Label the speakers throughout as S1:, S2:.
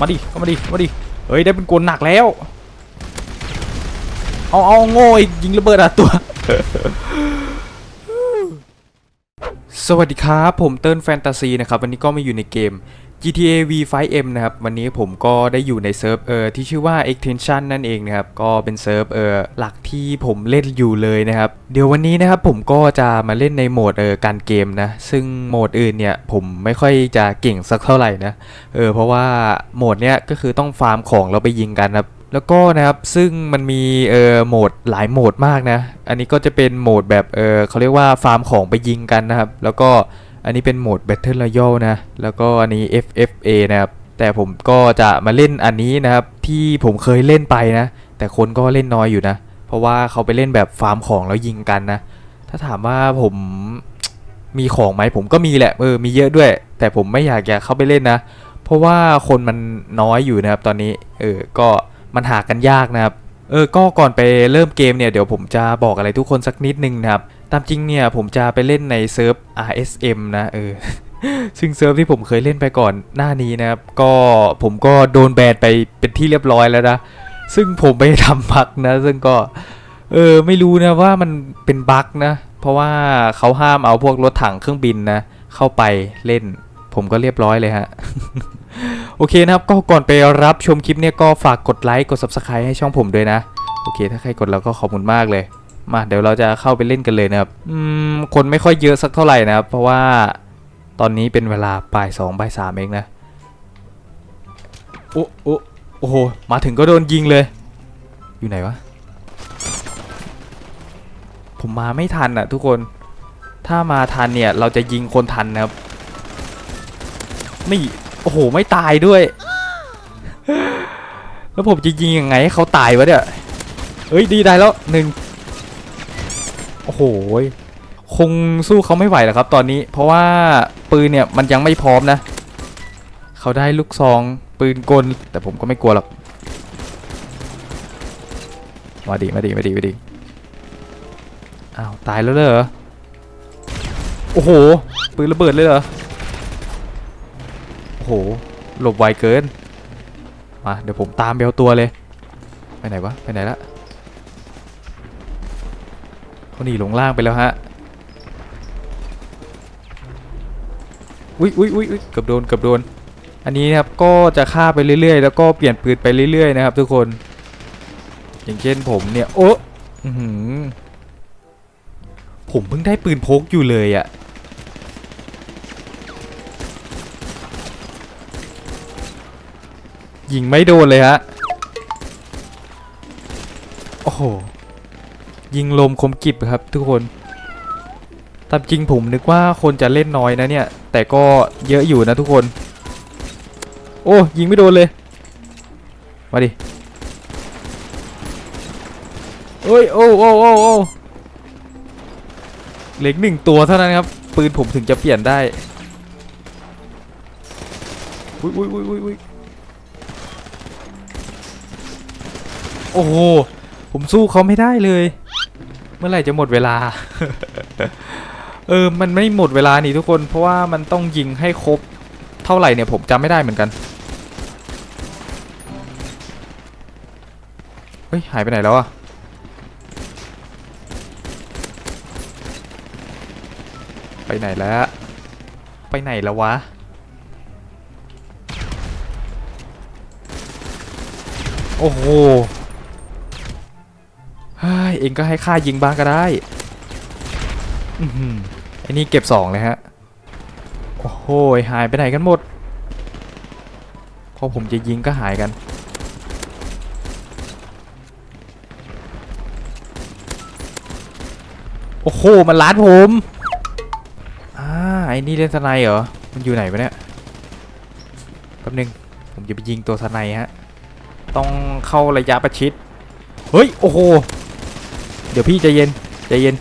S1: มาดิเข้ามาดิมาดิเฮ้ยได้เป็นกลหนักแล้ว เอาเอาโง่อีกยิงระเบิดอะตัว สวัสดีครับ ผมเติ้ลแฟนตาซีนะครับ วันนี้ก็มาอยู่ในเกม GTA V 5M นะครับวันนี้ผมก็ได้อยู่ในเซิร์ฟเออที่ชื่อว่า Extension นั่นเองนะครับก็เป็นเซิร์ฟเออหลักที่ผมเล่นอยู่เลยนะครับเดี๋ยววันนี้นะครับผมก็จะมาเล่นในโหมดเออการเกมนะซึ่งโหมดอื่นเนี่ยผมไม่ค่อยจะเก่งสักเท่าไหร่นะเออเพราะว่าโหมดเนี้ยก็คือต้องฟาร์มของเราไปยิงกันนะครับแล้วก็นะครับซึ่งมันมีเออโหมดหลายโหมดมากนะ อันนี้ก็จะเป็นโหมดแบบเออเขาเรียกว่าฟาร์มของไปยิงกันนะครับ แล้วก็ อันนี้เป็นโหมด Battle Royale นะ แล้วก็อันนี้ FFA นะครับ แต่ผมก็จะมาเล่นอันนี้นะครับ ที่ผมเคยเล่นไปนะ แต่คนก็เล่นน้อยอยู่นะ เพราะว่าเขาไปเล่นแบบฟาร์มของแล้วยิงกันนะ ถ้าถามว่าผมมีของไหมผมก็มีแหละเออมีเยอะด้วย แต่ผมไม่อยากจะเข้าไปเล่นนะ เพราะว่าคนมันน้อยอยู่นะครับตอนนี้ เออ ก็มันหากันยากนะครับ เออ ก็ก่อนไปเริ่มเกมเนี่ยเดี๋ยวผมจะบอกอะไรทุกคนสักนิดนึงนะครับ ตามจริงเนี่ยผมจะไปเล่นในเซิร์ฟ RSM นะเออซึ่งเซิร์ฟที่ผมเคยเล่นไปก่อนหน้านี้นะครับ ก็ผมก็โดนแบนไปเป็นที่เรียบร้อยแล้วนะ ซึ่งผมไปทำบั๊กนะ ซึ่งก็เออไม่รู้นะว่ามันเป็นบั๊กนะ เพราะว่าเขาห้ามเอาพวกรถถังเครื่องบินนะ เข้าไปเล่น ผมก็เรียบร้อยเลยฮะ โอเคนะครับ ก็ก่อนไปรับชมคลิปเนี่ยก็ฝากกดไลค์กด subscribe ให้ช่องผมด้วยนะ โอเค ถ้าใครกดแล้วก็ขอบคุณมากเลย มาเดี๋ยวเราจะเข้าไปเล่นกันเลยนะครับอืมคนไม่ค่อยเยอะสักเท่าไหร่นะครับ เพราะว่าตอนนี้เป็นเวลาบ่ายสองบ่ายสามเองนะโอ้โอ้โอ้โหมาถึงก็โดนยิงเลย อยู่ไหนวะ ผมมาไม่ทันอะทุกคน ถ้ามาทันเนี่ยเราจะยิงคนทันนะครับนี่โอ้โหไม่ตายด้วย แล้วผมจะยิงยังไงให้เขาตายวะเนี่ยเฮ้ยดีได้แล้วหนึ่ง โอ้โหคงสู้เขาไม่ไหวแล้วครับตอนนี้ เพราะว่าปืนเนี่ยมันยังไม่พร้อมนะ เขาได้ลูกซองปืนกล แต่ผมก็ไม่กลัวหรอกมาดีมาดีมาดีมาดีอ้าวตายแล้วเหรอโอ้โหปืนระเบิดเลยเหรอโอ้โหหลบไวเกินมาเดี๋ยวผมตามเบลตัวเลย ไปไหนวะไปไหนละ เขาหนีลงล่างไปแล้วฮะอุ้ยอุ้ยอุ้ยเกือบโดนเกือบโดน อันนี้นะครับก็จะฆ่าไปเรื่อยๆ แล้วก็เปลี่ยนปืนไปเรื่อยๆนะครับ ทุกคน อย่างเช่นผมเนี่ยโอ้อืผมเพิ่งได้ปืนพกอยู่เลยอะยิงไม่โดนเลยฮะ โอ้โห ยิงลมคมกิบครับทุกคนตามจริงผมนึกว่าคนจะเล่นน้อยนะเนี่ย แต่ก็เยอะอยู่นะทุกคน โอ้ยิงไม่โดนเลย มาดิเอ้ยโอ้โอ้โอ้โอ้เหล็กหนึ่งตัวเท่านั้นครับ ปืนผมถึงจะเปลี่ยนได้อุ้ยอุ้ยอุ้ยอุ้ยอุ้ยโอ้โหผมสู้เขาไม่ได้เลย เมื่อไหร่จะหมดเวลา เออ มันไม่หมดเวลานี่ทุกคน เพราะว่ามันต้องยิงให้ครบ เท่าไหร่เนี่ยผมจำไม่ได้เหมือนกัน เฮ้ย หายไปไหนแล้วอะไปไหนแล้ว ไปไหนแล้ววะ โอ้โห เฮ้ยเองก็ให้ค่ายิงบ้างก็ได้อือหือไอ้นี่เก็บสองเลยฮะ โอ้โหหายไปไหนกันหมด พอผมจะยิงก็หายกัน โอ้โห มันล้านผม อ่า ไอ้นี่เล่นสไนเหรอ มันอยู่ไหนวะเนี่ย แป๊บนึง ผมจะไปยิงตัวสไนฮะ ต้องเข้าระยะประชิด เฮ้ย โอ้โหเดี๋ยวพี่ใจเย็นใจเย็น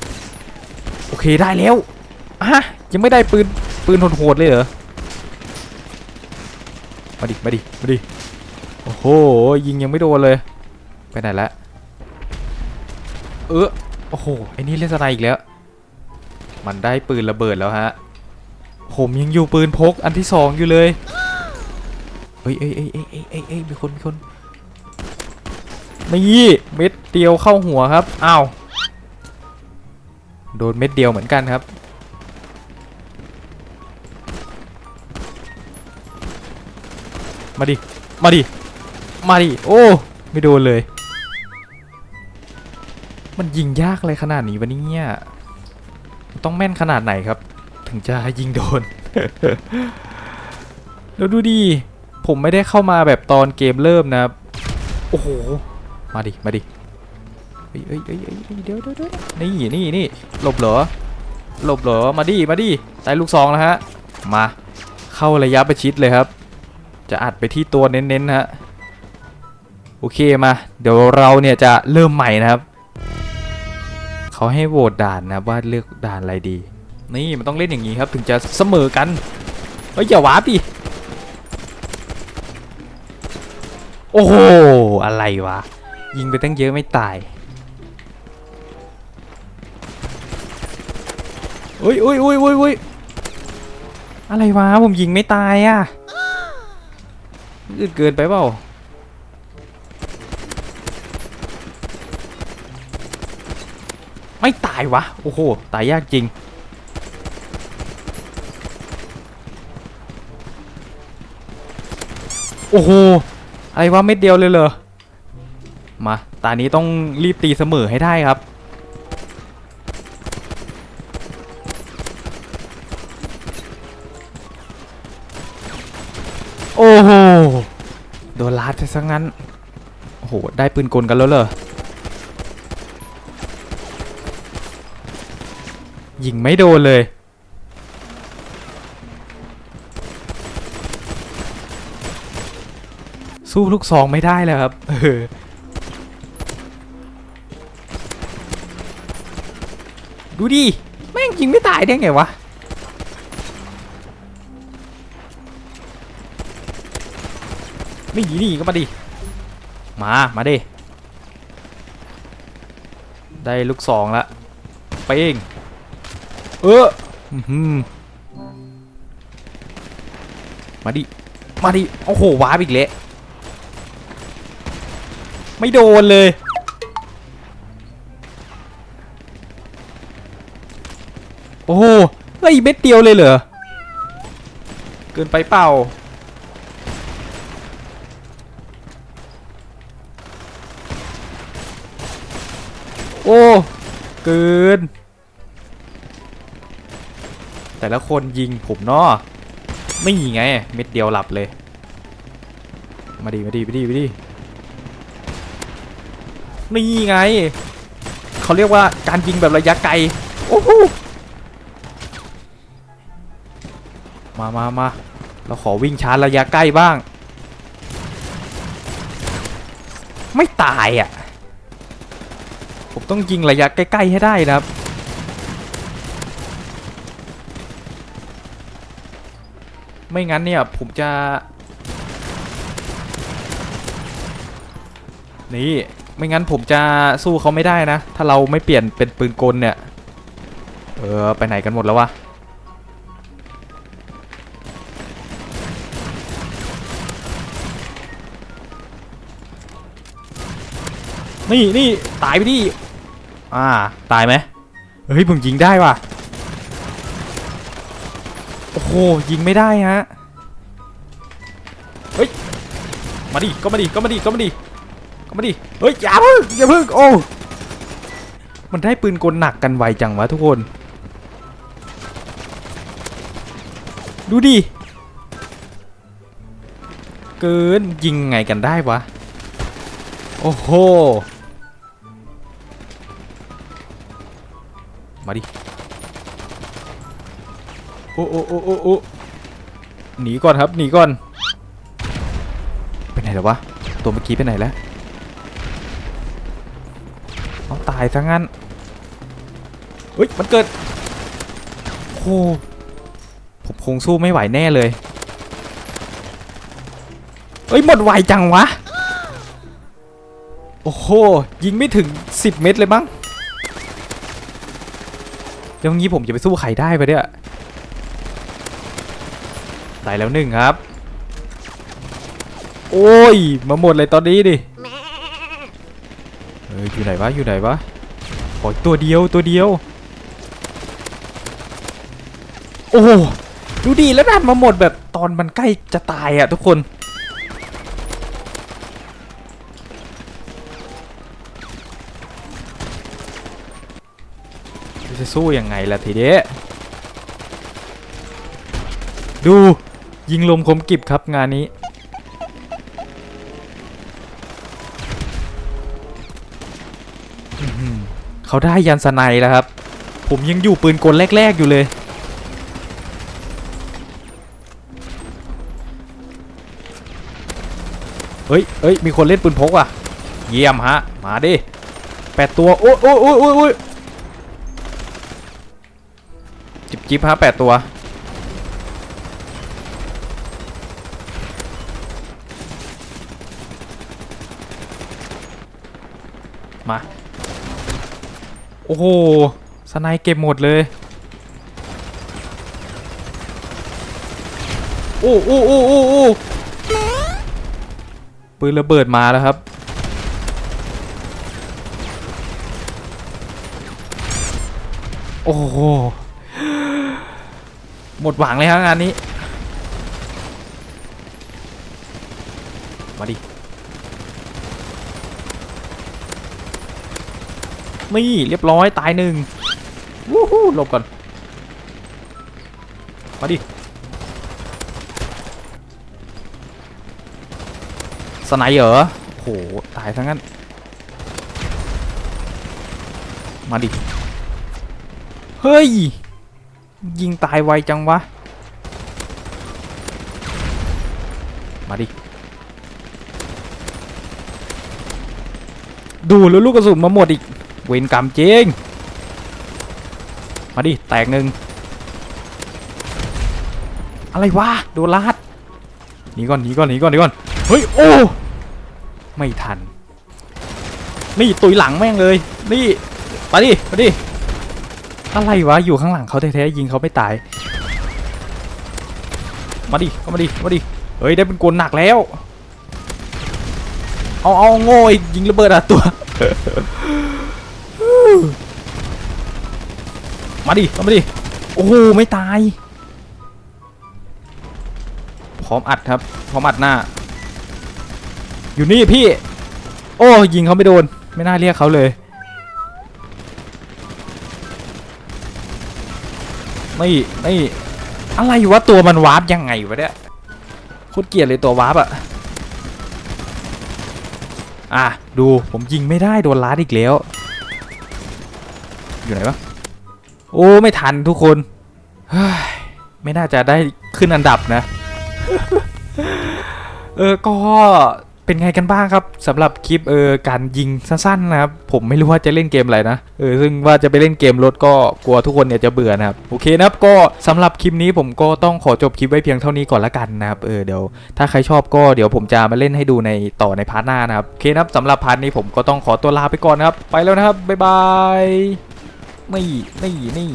S1: โอเคได้แล้วอะยังไม่ได้ปืนปืนโหดๆเลยเหรอมาดิมาดิมาดิโอ้โหยิงยังไม่โดนเลย ไปไหนละเออโอ้โหไอ้นี่เล่นสไนอีกแล้ว มันได้ปืนระเบิดแล้วฮะผมยังอยู่ปืนพกอันที่สองอยู่เลยเฮ้ยเอ้ยเอ้ยเอ้ยเอ้ยเอ้ยเอ้ยมีคนมีคนนี่เม็ดเดียวเข้าหัวครับอ้าว โดนเม็ดเดียวเหมือนกันครับ มาดิ มาดิ มาดิ โอ้ ไม่โดนเลย มันยิงยากเลยขนาดนี้วะเนี่ย ต้องแม่นขนาดไหนครับ ถึงจะยิงโดน แล้วดูดิ ผมไม่ได้เข้ามาแบบตอนเกมเริ่มนะครับ โอ้โห มาดิ มาดิ เอ้ยเอ้ยเอ้ยเอ้ยเดี๋ยวเดี๋ยวเดี๋ยวนี่นี่นี่หลบเหรอหลบเหรอมาดิมาดิได้ลูกซองแล้วฮะมาเข้าระยะประชิดเลยครับ จะอัดไปที่ตัวเน้นๆฮะโอเคมา เดี๋ยวเราเนี่ยจะเริ่มใหม่นะครับเขาให้โหวตด่านนะว่าเลือกด่านอะไรดี นี่มันต้องเล่นอย่างนี้ครับถึงจะเสมอกันเฮ้ยอย่าวาร์ปดิโอ้โหอะไรวะยิงไปตั้งเยอะไม่ตาย อุ้ยอุ้ยอุ้ยอุ้ยอุ้ยอะไรวะผมยิงไม่ตายอะอึดเกินไปเปล่าไม่ตายวะโอ้โหตายยากจริงโอ้โหอะไรวะเม็ดเดียวเลยเหรอมาตานี้ต้องรีบตีเสมอให้ได้ครับ โดนลาดไปซะงั้น โอ้โห ได้ปืนกลกันแล้วเหรอ ยิงไม่โดนเลย สู้ลูกซองไม่ได้แล้วครับ เออดูดิ แม่งยิงไม่ตายได้ไงวะ นี่นี่ก็มาดิ มา มาดิ ได้ลูกซองละเป้งเอออื้ออมาดิ มาดิ โอ้โห ว้าร์ปอีกเละไม่โดนเลย โอ้โหเฮ้ยเม็ดเดียวเลยเหรอ เกินไปเปล่า โอ้เกิน แต่ละคนยิงผมเนาะไม่ยิงไง เม็ดเดียวหลับเลย มาดีมาดีมาดีมาดีนี่ไง เขาเรียกว่าการยิงแบบระยะไกล โอ้โหมามามาเราขอวิ่งชาร์จระยะใกล้บ้าง ไม่ตายอะ ผมต้องยิงระยะใกล้ ๆ ให้ได้นะครับ ไม่งั้นเนี่ยผมจะ นี่ ไม่งั้นผมจะสู้เขาไม่ได้นะ ถ้าเราไม่เปลี่ยนเป็นปืนกลเนี่ย เออ ไปไหนกันหมดแล้ววะนี่นี่ตายไปดิ อ่า ตายไหมเฮ้ยผมยิงได้ว่ะ โอ้โห ยิงไม่ได้ฮะ เฮ้ย มาดิ ก็มาดิ ก็มาดิ ก็มาดิ ก็มาดิ เฮ้ย อย่าพิ่งอย่าพิ่งโอ้ มันได้ปืนกลหนักกันไวจังวะทุกคน ดูดิ เกินยิงไงกันได้วะ โอ้โห มาดิ โอ้โอ้โอ้โอ้โอ้หนีก่อนครับ หนีก่อน ไปไหนแล้ววะ ตัวเมื่อกี้ไปไหนแล้วเอาตายซะงั้น เฮ้ย มันเกิดโอ้ผมคงสู้ไม่ไหวแน่เลยเอ้ย หมดไวจังวะ โอ้โห ยิงไม่ถึง 10 เม็ดเลยมั้ง แล้วงี้ผมจะไปสู้ใครได้ปะเนี่ยตายแล้วหนึ่งครับ โอ้ย มาหมดเลยตอนนี้ดิเอออยู่ไหนวะ อยู่ไหนวะขอตัวเดียวตัวเดียว โอ้ดูดีแล้วดันมาหมดแบบตอนมันใกล้จะตายอะทุกคน จะสู้ยังไงล่ะทีเดียดูยิงลมคมกิบครับงานนี้ เขาได้ยันสไนแล้วครับ ผมยังอยู่ปืนกลแรก ๆ อยู่เลย เฮ้ยเฮ้ยมีคนเล่นปืนพกว่ะ เยี่ยมฮะ มาดิแปดตัว โอ้ยโอ้ยโอ้ยโอ้ย จิบจิบฮะแปดตัว มา โอ้โห สไนเก็บหมดเลย โอ้โอ้โอ้โอ้โอ้ปืนระเบิดมาแล้วครับโอ้โห หมดหวังเลยครับงานนี้ มาดิ นี่เรียบร้อยตายหนึ่งวู้ฮู้หลบก่อน มาดิสไนเหรอโห ตายทั้งนั้น มาดิ เฮ้ย ยิงตายไวจังวะ มาดิ ดูแล้วลูกกระสุนมาหมดอีก เวนกรรมเจงมาดิ แตกหนึ่ง อะไรวะ โดนลาดหนีก่อนหนีก่อนหนีก่อนหนีก่อน เฮ้ย โอ้ ไม่ทัน นี่ตุยหลังแม่งเลย นี่มาดิมาดิ อะไรวะ อยู่ข้างหลังเขาแท้ๆยิงเขาไม่ตาย มาดิเข้ามาดิมาดิเฮ้ยได้เป็นกลหนักแล้ว เอาเอาโง่อีกยิงระเบิดอะตัว มาดิเข้ามาดิ โอ้โหไม่ตาย พร้อมอัดครับ พร้อมอัดหน้า อยู่นี่พี่ โอ้ยิงเขาไม่โดน ไม่น่าเรียกเขาเลย ไม่ไม่อะไรวะตัวมันวาร์ปยังไงวะเนี่ยโคตรเกลียดเลยตัววาร์ปอะอะดูผมยิงไม่ได้โดนลัดอีกแล้ว อยู่ไหนวะโอ้ไม่ทันทุกคนไม่น่าจะได้ขึ้นอันดับนะ เออก็ เป็นไงกันบ้างครับสำหรับคลิปเออการยิงสั้นๆนะครับผมไม่รู้ว่าจะเล่นเกมอะไรนะเออซึ่งว่าจะไปเล่นเกมรถก็กลัวทุกคนเนี่ยจะเบื่อนะครับโอเคนะครับก็สำหรับคลิปนี้ผมก็ต้องขอจบคลิปไว้เพียงเท่านี้ก่อนละกันนะครับเออเดี๋ยวถ้าใครชอบก็เดี๋ยวผมจะมาเล่นให้ดูในต่อในพาร์ทหน้านะครับโอเคนะครับสำหรับพาร์ทนี้ผมก็ต้องขอตัวลาไปก่อนนะครับไปแล้วนะครับบ๊ายบายนี่นี่นี่